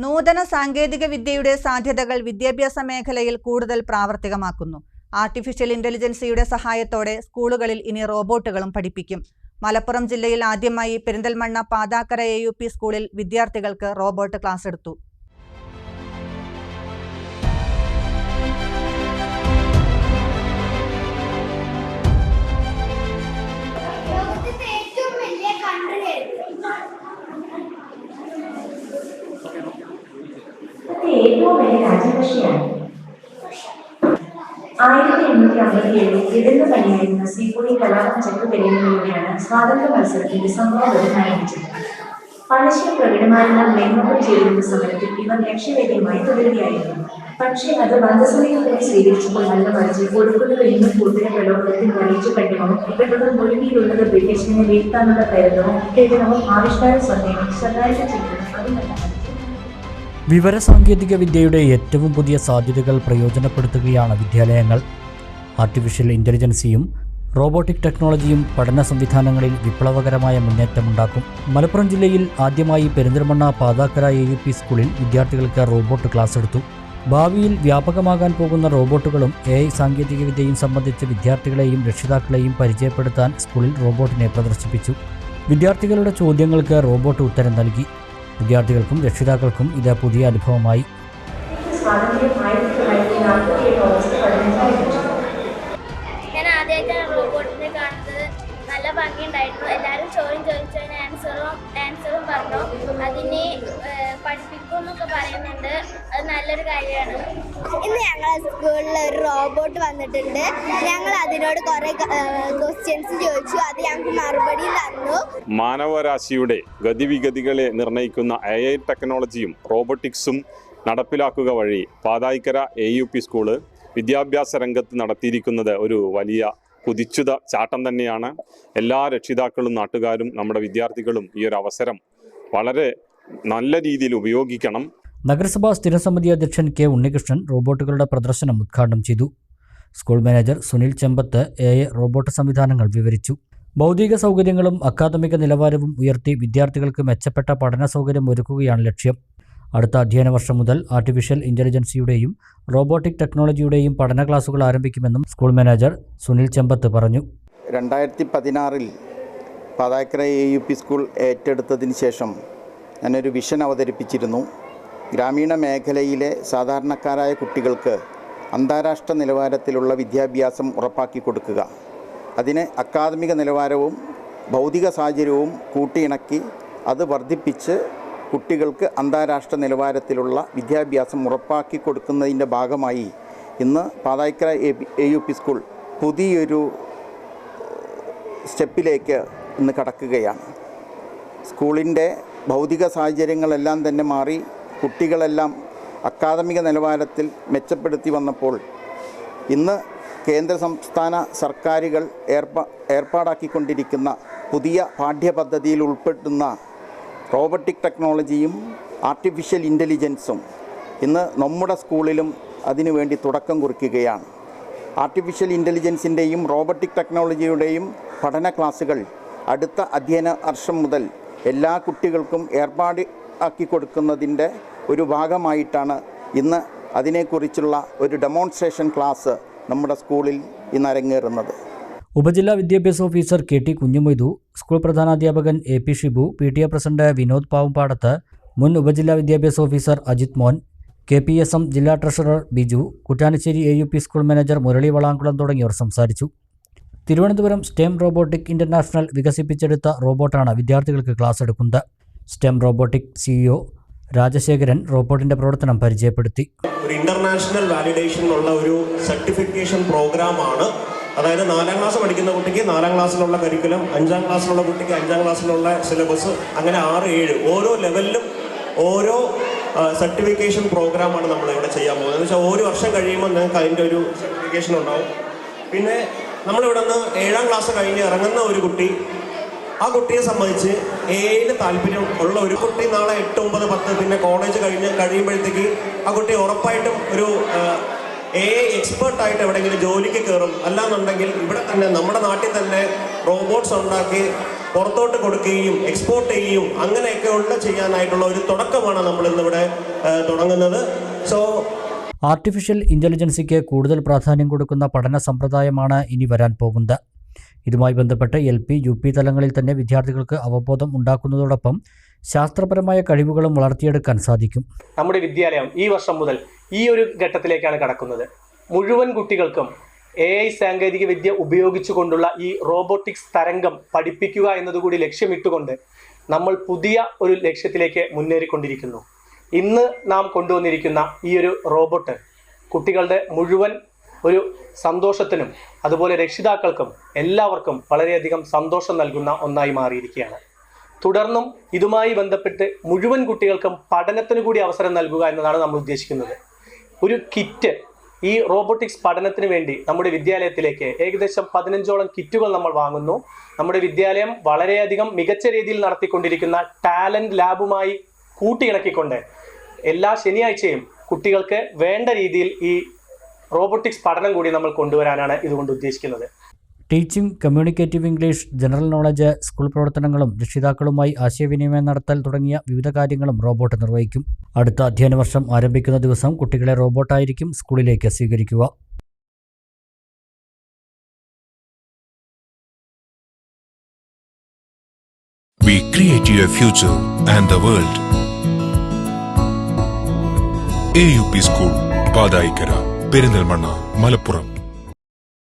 നൂതന സാങ്കേതിക വിദ്യയുടെ സാധ്യതകൾ വിദ്യാഭ്യാസ മേഖലയിൽ കൂടുതൽ പ്രാവർത്തികമാക്കുന്നു. ആർട്ടിഫിഷ്യൽ ഇന്റലിജൻസിയുടെ സഹായത്തോടെ സ്കൂളുകളിൽ ഇനി റോബോട്ടുകളും പഠിപ്പിക്കും. മലപ്പുറം ജില്ലയിൽ ആദ്യമായി പെരിന്തൽമണ്ണ പാതാക്കര എ സ്കൂളിൽ വിദ്യാർത്ഥികൾക്ക് റോബോട്ട് ക്ലാസ് എടുത്തു. അമ്പത്തി ഏഴിൽ സി ശ്രീപുരി കലാപം ചക്രപര്യങ്ങളിലൂടെയാണ് സ്വാതന്ത്ര്യ മത്സരത്തിന്റെ സംഭവം ആരംഭിച്ചത് പഴശ്ശിയും പ്രകടമായിരുന്ന മേഘമൊപ്പം ചെയ്തിരുന്ന സമരത്തിൽ ഇവർ ലക്ഷ്യവേദ്യമായി തുടരുകയായിരുന്നു. പക്ഷേ അത് ബന്ധസമയത്തിനെ സ്വീകരിച്ചപ്പോൾ നല്ല മറിച്ച് കൊടുക്കുന്നത് ഇന്ന് കൂടുതൽ പ്രലോഭനത്തിൽ അറിയിച്ചു കണ്ടുമോ ഇവരുടെ മുഴുകിയിലുള്ളത് ബ്രിട്ടീഷിനെ വീഴ്ത്താനുള്ള പ്രയത്നവും ഉത്തേജനവും ആവിഷ്കാര സ്വന്തവും സ്വകാര്യ ചെയ്യുന്നതും വിവര വിവരസാങ്കേതിക വിദ്യയുടെ ഏറ്റവും പുതിയ സാധ്യതകൾ പ്രയോജനപ്പെടുത്തുകയാണ് വിദ്യാലയങ്ങൾ. ആർട്ടിഫിഷ്യൽ ഇന്റലിജൻസിയും റോബോട്ടിക് ടെക്നോളജിയും പഠന സംവിധാനങ്ങളിൽ വിപ്ലവകരമായ മുന്നേറ്റമുണ്ടാക്കും. മലപ്പുറം ജില്ലയിൽ ആദ്യമായി Perinthalmanna Pathakkara A U P സ്കൂളിൽ വിദ്യാർത്ഥികൾക്ക് റോബോട്ട് ക്ലാസ് എടുത്തു. ഭാവിയിൽ വ്യാപകമാകാൻ പോകുന്ന റോബോട്ടുകളും എ ഐ സാങ്കേതികവിദ്യയും സംബന്ധിച്ച് വിദ്യാർത്ഥികളെയും രക്ഷിതാക്കളെയും പരിചയപ്പെടുത്താൻ സ്കൂളിൽ റോബോട്ടിനെ പ്രദർശിപ്പിച്ചു. വിദ്യാർത്ഥികളുടെ ചോദ്യങ്ങൾക്ക് റോബോട്ട് ഉത്തരം നൽകി. വിദ്യാർത്ഥികൾക്കും രക്ഷിതാക്കൾക്കും ഇത് പുതിയ അനുഭവമായി. നല്ല ഭംഗിയുണ്ടായിരുന്നു എല്ലാവരും ചോദ്യം ചോദിച്ചതിന് ആൻസറും ആൻസറും പറഞ്ഞു. അതിനെ പഠിപ്പിക്കും എന്നൊക്കെ പറയുന്നുണ്ട്. അത് നല്ലൊരു കാര്യമാണ്. ഇന്ന് ഞങ്ങളെ സ്കൂളിൽ ഒരു റോബോട്ട് വന്നിട്ടുണ്ട്. ഞങ്ങൾ അതിനോട് കുറെ ക്വസ്റ്റ്യൻസ് ചോദിച്ചു. അത് ഞങ്ങൾക്ക് മറുപടി തന്നു. മാനവരാശിയുടെ ഗതിവിഗതികളെ നിർണയിക്കുന്ന എ ഐ ടെക്നോളജിയും റോബോട്ടിക്സും നടപ്പിലാക്കുക വഴി Pathayikkara A U P school വിദ്യാഭ്യാസ രംഗത്ത് നടത്തിയിരിക്കുന്നത് ഒരു വലിയ കുതിച്ചുത ചാട്ടം തന്നെയാണ് എല്ലാ രക്ഷിതാക്കളും നാട്ടുകാരും നമ്മുടെ വിദ്യാർത്ഥികളും ഈ ഒരു അവസരം വളരെ നല്ല രീതിയിൽ ഉപയോഗിക്കണം. നഗരസഭാ സ്ഥിരസമിതി അധ്യക്ഷൻ കെ ഉണ്ണികൃഷ്ണൻ റോബോട്ടുകളുടെ പ്രദർശനം ഉദ്ഘാടനം ചെയ്തു. School manager Sunil Chembath A A robot സംവിധാനങ്ങൾ വിവരിച്ചു. ഭൗതിക സൗകര്യങ്ങളും അക്കാദമിക നിലവാരവും ഉയർത്തി വിദ്യാർത്ഥികൾക്ക് മെച്ചപ്പെട്ട പഠന സൗകര്യം ഒരുക്കുകയാണ് ലക്ഷ്യം. അടുത്ത അധ്യയന വർഷം മുതൽ ആർട്ടിഫിഷ്യൽ ഇന്റലിജൻസിയുടെയും റോബോട്ടിക് ടെക്നോളജിയുടെയും പഠന ക്ലാസുകൾ ആരംഭിക്കുമെന്നും സ്കൂൾ മാനേജർ സുനിൽ ചെമ്പത്ത് പറഞ്ഞു. രണ്ടായിരത്തി പതിനാറിൽ Pathakkara A U P school ഏറ്റെടുത്തതിന് ശേഷം ഞാനൊരു വിഷൻ അവതരിപ്പിച്ചിരുന്നു. ഗ്രാമീണ മേഖലയിലെ സാധാരണക്കാരായ കുട്ടികൾക്ക് അന്താരാഷ്ട്ര നിലവാരത്തിലുള്ള വിദ്യാഭ്യാസം ഉറപ്പാക്കി കൊടുക്കുക. അതിന് അക്കാദമിക നിലവാരവും ഭൗതിക സാഹചര്യവും കൂട്ടിയിണക്കി അത് വർദ്ധിപ്പിച്ച് കുട്ടികൾക്ക് അന്താരാഷ്ട്ര നിലവാരത്തിലുള്ള വിദ്യാഭ്യാസം ഉറപ്പാക്കി കൊടുക്കുന്നതിന്റെ ഭാഗമായി ഇന്ന് Pathaykkara A U P school പുതിയൊരു സ്റ്റെപ്പിലേക്ക് ഇന്ന് കടക്കുകയാണ്. സ്കൂളിന്റെ ഭൗതിക സാഹചര്യങ്ങളെല്ലാം തന്നെ മാറി കുട്ടികളെല്ലാം അക്കാദമിക നിലവാരത്തിൽ മെച്ചപ്പെടുത്തി വന്നപ്പോൾ ഇന്ന് കേന്ദ്ര സംസ്ഥാന സർക്കാരുകൾ ഏർപ്പാ ഏർപ്പാടാക്കിക്കൊണ്ടിരിക്കുന്ന പുതിയ പാഠ്യപദ്ധതിയിൽ ഉൾപ്പെടുന്ന റോബോട്ടിക് ടെക്നോളജിയും ആർട്ടിഫിഷ്യൽ ഇന്റലിജൻസും ഇന്ന് നമ്മുടെ സ്കൂളിലും അതിനുവേണ്ടി തുടക്കം കുറിക്കുകയാണ്. ആർട്ടിഫിഷ്യൽ ഇന്റലിജൻസിന്റെയും റോബോട്ടിക് ടെക്നോളജിയുടെയും പഠന ക്ലാസ്സുകൾ അടുത്ത അധ്യയന വർഷം മുതൽ എല്ലാ കുട്ടികൾക്കും ഏർപ്പാട് ആക്കി കൊടുക്കുന്നതിന്റെ ഒരു ഭാഗമായിട്ടാണ് ഇന്ന് അതിനെക്കുറിച്ചുള്ള ഒരു ഡെമോൺസ്ട്രേഷൻ ക്ലാസ് നമ്മുടെ സ്കൂളിൽ ഇന്ന് അരങ്ങേറുന്നത്. ഉപജില്ലാ വിദ്യാഭ്യാസ officer K T Kunjumoidu school പ്രധാനാധ്യാപകൻ A P Shibu P T A president Vinod Pavumpadath മുൻ ഉപജില്ലാ വിദ്യാഭ്യാസ officer Ajith Mon K P S M ജില്ലാ treasurer Biju Kuttanassery A U P school manager Murali Valankulam തുടങ്ങിയവർ സംസാരിച്ചു. Thiruvananthapuram stem robotic international വികസിപ്പിച്ചെടുത്ത റോബോട്ടാണ് വിദ്യാർത്ഥികൾക്ക് class എടുക്കുന്നത്. STEM robotic CEO Rajasekharan റോബോട്ടിന്റെ പ്രവർത്തനം പരിചയപ്പെടുത്തി. ഒരു ഇന്റർനാഷണൽ വാലിഡേഷൻ ഉള്ള ഒരു സർട്ടിഫിക്കേഷൻ പ്രോഗ്രാമാണ് അതായത് നാലാം ക്ലാസ് പഠിക്കുന്ന കുട്ടിക്ക് നാലാം ക്ലാസ്സിലുള്ള കരിക്കുലം അഞ്ചാം ക്ലാസ്സിലുള്ള കുട്ടിക്ക് അഞ്ചാം ക്ലാസ്സിലുള്ള സിലബസ് അങ്ങനെ ആറ് ഏഴ്. ഓരോ ലെവലിലും ഓരോ സർട്ടിഫിക്കേഷൻ പ്രോഗ്രാമാണ് നമ്മൾ ഇവിടെ ചെയ്യാൻ പോകുന്നത്. എന്ന് വെച്ചാൽ ഒരു വർഷം കഴിയുമ്പോൾ നിങ്ങൾക്ക് അതിന്റെ ഒരു സർട്ടിഫിക്കേഷൻ ഉണ്ടാവും. പിന്നെ നമ്മളിവിടെ നിന്ന് ഏഴാം ക്ലാസ് കഴിഞ്ഞ് ഇറങ്ങുന്ന ഒരു കുട്ടി ആ കുട്ടിയെ സംബന്ധിച്ച് ഏത് താല്പര്യം ഉള്ള ഒരു കുട്ടി നാളെ എട്ട് ഒമ്പത് പത്ത് പിന്നെ കോളേജ് കഴിഞ്ഞ് കഴിയുമ്പോഴത്തേക്ക് ആ കുട്ടി ഉറപ്പായിട്ടും ഒരു എ എക്സ്പേർട്ടായിട്ട് എവിടെയെങ്കിലും ജോലിക്ക് കയറും അല്ലാന്നുണ്ടെങ്കിൽ ഇവിടെ തന്നെ നമ്മുടെ നാട്ടിൽ തന്നെ റോബോട്ട്സ് ഉണ്ടാക്കി പുറത്തോട്ട് കൊടുക്കുകയും എക്സ്പോർട്ട് ചെയ്യുകയും അങ്ങനെയൊക്കെ ഉള്ള ചെയ്യാനായിട്ടുള്ള ഒരു തുടക്കമാണ് നമ്മൾ ഇന്നിവിടെ തുടങ്ങുന്നത്. സോ ആർട്ടിഫിഷ്യൽ ഇന്റലിജൻസിക്ക് കൂടുതൽ പ്രാധാന്യം കൊടുക്കുന്ന പഠന സമ്പ്രദായമാണ് ഇനി വരാൻ പോകുന്നത്. ഇതുമായി ബന്ധപ്പെട്ട് എൽ പി യു പി തലങ്ങളിൽ തന്നെ വിദ്യാർത്ഥികൾക്ക് അവബോധം ഉണ്ടാക്കുന്നതോടൊപ്പം ശാസ്ത്രപരമായ കഴിവുകളും വളർത്തിയെടുക്കാൻ സാധിക്കും. നമ്മുടെ വിദ്യാലയം ഈ വർഷം മുതൽ ഈ ഒരു ഘട്ടത്തിലേക്കാണ് കടക്കുന്നത്. മുഴുവൻ കുട്ടികൾക്കും എ ഐ സാങ്കേതിക വിദ്യ ഉപയോഗിച്ചുകൊണ്ടുള്ള ഈ റോബോട്ടിക്സ് തരംഗം പഠിപ്പിക്കുക എന്നതുകൂടി ലക്ഷ്യമിട്ടുകൊണ്ട് നമ്മൾ പുതിയ ഒരു ലക്ഷ്യത്തിലേക്ക് മുന്നേറിക്കൊണ്ടിരിക്കുന്നു. ഇന്ന് നാം കൊണ്ടുവന്നിരിക്കുന്ന ഈ ഒരു റോബോട്ട് കുട്ടികളുടെ മുഴുവൻ ഒരു സന്തോഷത്തിനും അതുപോലെ രക്ഷിതാക്കൾക്കും എല്ലാവർക്കും വളരെയധികം സന്തോഷം നൽകുന്ന ഒന്നായി മാറിയിരിക്കുകയാണ്. തുടർന്നും ഇതുമായി ബന്ധപ്പെട്ട് മുഴുവൻ കുട്ടികൾക്കും പഠനത്തിന് കൂടി അവസരം നൽകുക എന്നതാണ് നമ്മൾ ഉദ്ദേശിക്കുന്നത്. ഒരു കിറ്റ് ഈ റോബോട്ടിക്സ് പഠനത്തിന് വേണ്ടി നമ്മുടെ വിദ്യാലയത്തിലേക്ക് ഏകദേശം പതിനഞ്ചോളം കിറ്റുകൾ നമ്മൾ വാങ്ങുന്നു. നമ്മുടെ വിദ്യാലയം വളരെയധികം മികച്ച രീതിയിൽ നടത്തിക്കൊണ്ടിരിക്കുന്ന ടാലന്റ് ലാബുമായി കൂട്ടിയിണക്കിക്കൊണ്ട് എല്ലാ ശനിയാഴ്ചയും കുട്ടികൾക്ക് വേണ്ട രീതിയിൽ ഈ റോബോട്ടിക്സ് പഠനം കൂടി നമ്മൾ കൊണ്ടുവരാനാണ് ഇതുകൊണ്ട് ഉദ്ദേശിക്കുന്നത്. Teaching communicative English general knowledge school പ്രവർത്തനങ്ങളും രക്ഷിതാക്കളുമായി ആശയവിനിമയം നടത്തൽ തുടങ്ങിയ വിവിധ കാര്യങ്ങളും റോബോട്ട് നിർവഹിക്കും. അടുത്ത അധ്യയന വർഷം ആരംഭിക്കുന്ന ദിവസം കുട്ടികളെ റോബോട്ടായിരിക്കും സ്കൂളിലേക്ക് സ്വീകരിക്കുക. We create your future and the world. AUP school Pathayikkara Perinthalmanna Malappuram